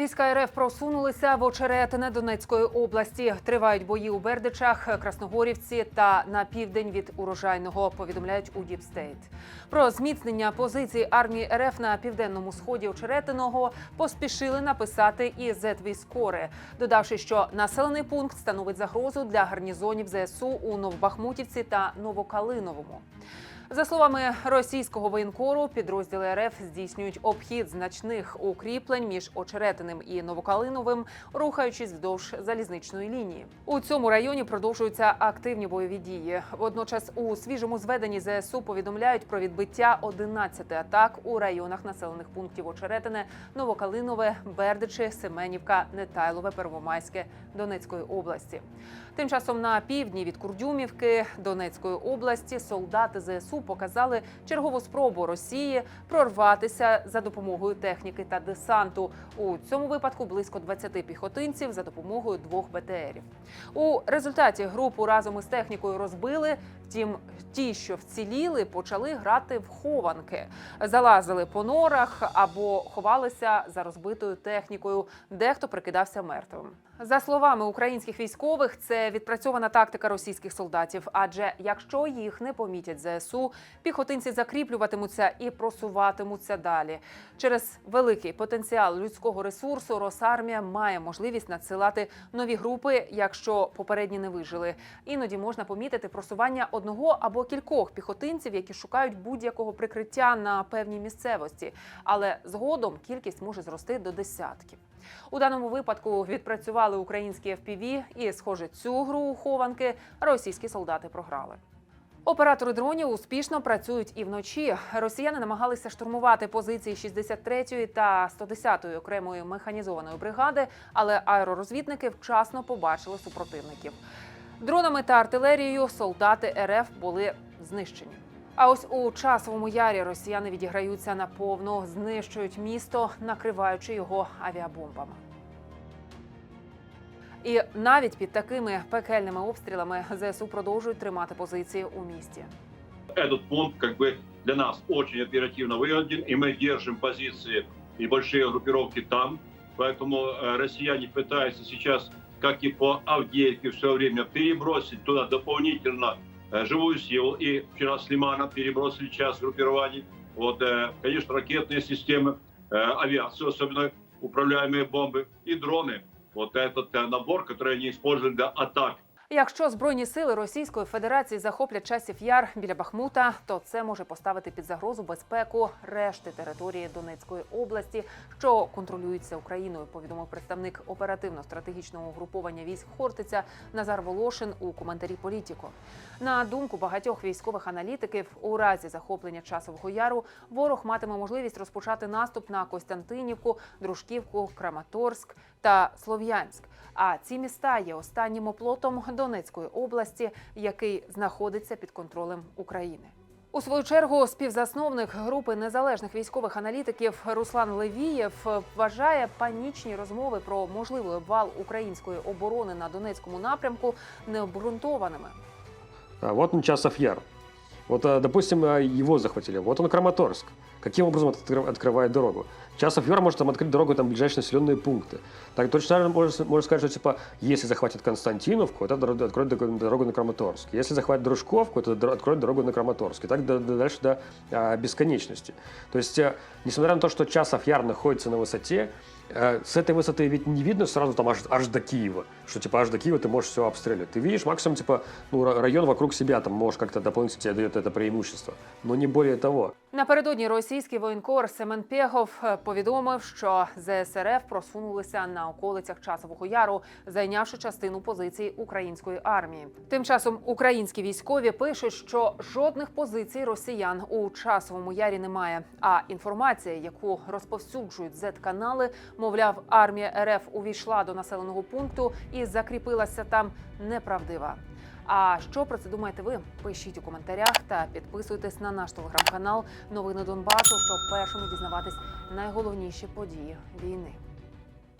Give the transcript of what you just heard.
Війська РФ просунулися в очеретине Донецької області. Тривають бої у Бердичах, Красногорівці та на південь від урожайного. Повідомляють у Діпстейт. Про зміцнення позицій армії РФ на південному сході очеретиного поспішили написати і зетвійськори, додавши, що населений пункт становить загрозу для гарнізонів ЗСУ у Новобахмутівці та Новокалиновому. За словами російського воєнкору, підрозділи РФ здійснюють обхід значних укріплень між Очеретиним і Новокалиновим, рухаючись вздовж залізничної лінії. У цьому районі продовжуються активні бойові дії. Водночас у свіжому зведенні ЗСУ повідомляють про відбиття 11 атак у районах населених пунктів Очеретине, Новокалинове, Бердичі, Семенівка, Нетайлове, Первомайське Донецької області. Тим часом на півдні від Курдюмівки Донецької області солдати ЗСУ показали чергову спробу Росії прорватися за допомогою техніки та десанту. У цьому випадку близько 20 піхотинців за допомогою двох БТРів. У результаті групу разом із технікою розбили. Втім, ті, що вціліли, почали грати в хованки, залазили по норах або ховалися за розбитою технікою. Дехто прикидався мертвим. За словами українських військових, це відпрацьована тактика російських солдатів. Адже якщо їх не помітять ЗСУ, піхотинці закріплюватимуться і просуватимуться далі. Через великий потенціал людського ресурсу Росармія має можливість надсилати нові групи, якщо попередні не вижили. Іноді можна помітити просування одного або кількох піхотинців, які шукають будь-якого прикриття на певній місцевості, але згодом кількість може зрости до десятків. У даному випадку відпрацювали українські FPV і, схоже, цю гру у хованки російські солдати програли. Оператори дронів успішно працюють і вночі. Росіяни намагалися штурмувати позиції 63-ї та 110-ї окремої механізованої бригади, але аеророзвідники вчасно побачили супротивників. Дронами та артилерією солдати РФ були знищені. А ось у часовому ярі росіяни відіграються наповну, знищують місто, накриваючи його авіабомбами. І навіть під такими пекельними обстрілами ЗСУ продовжують тримати позиції у місті. Этот пункт как бы для нас очень оперативно выгоден, и мы держим позиции и большие группировки там. Поэтому э, россияне пытаются сейчас, как и по Авдеевке, все время перебросить туда дополнительно э, живую силу. И вчера с Лимана перебросили часть группирований. Вот, э, конечно, ракетные системы, э, авиацию, особенно управляемые бомбы и дроны. Вот этот э, набор, который они используют для атак Якщо збройні сили Російської Федерації захоплять часів яр біля Бахмута, то це може поставити під загрозу безпеку решти території Донецької області, що контролюється Україною. Повідомив представник оперативно-стратегічного угруповання військ Хортиця Назар Волошин у коментарі Політіко. На думку багатьох військових аналітиків, у разі захоплення часового яру ворог матиме можливість розпочати наступ на Костянтинівку, Дружківку, Краматорськ та Слов'янськ. А ці міста є останнім оплотом Донецької області, який знаходиться під контролем України. У свою чергу співзасновник групи незалежних військових аналітиків Руслан Левієв вважає панічні розмови про можливий обвал української оборони на Донецькому напрямку необґрунтованими. Вот он Часов Яр. Вот, а, допустим, а, его захватили. Вот он Краматорск. Каким образом открывает дорогу? Часов Яр может там открыть дорогу там, ближайшие населенные пункты. Так точно можно, можно сказать, что типа, если захватит Константиновку, это откроет дорогу- на Краматорск. Если захватит Дружковку, это откроет дорогу на Краматорск. И так до- до- дальше до а, бесконечности. То есть, а, несмотря на то, что Часов Яр находится на высоте, а, с этой высоты ведь не видно сразу там аж, аж до Киева, что типа аж до Киева ты можешь все обстреливать. Ты видишь максимум типа ну, ра- район вокруг себя, там можешь как-то дополнительно тебе дает это преимущество, но не более того. Напередодні російський воєнкор Семен Пєгов е, повідомив, що ЗСРФ просунулися на околицях Часового Яру, зайнявши частину позицій української армії. Тим часом українські військові пишуть, що жодних позицій росіян у Часовому Ярі немає. А інформація, яку розповсюджують Z-канали, мовляв, армія РФ увійшла до населеного пункту і закріпилася там, неправдива. А що про це думаєте ви? Пишіть у коментарях та підписуйтесь на наш телеграм-канал Новини Донбасу, щоб першими дізнаватись найголовніші події війни.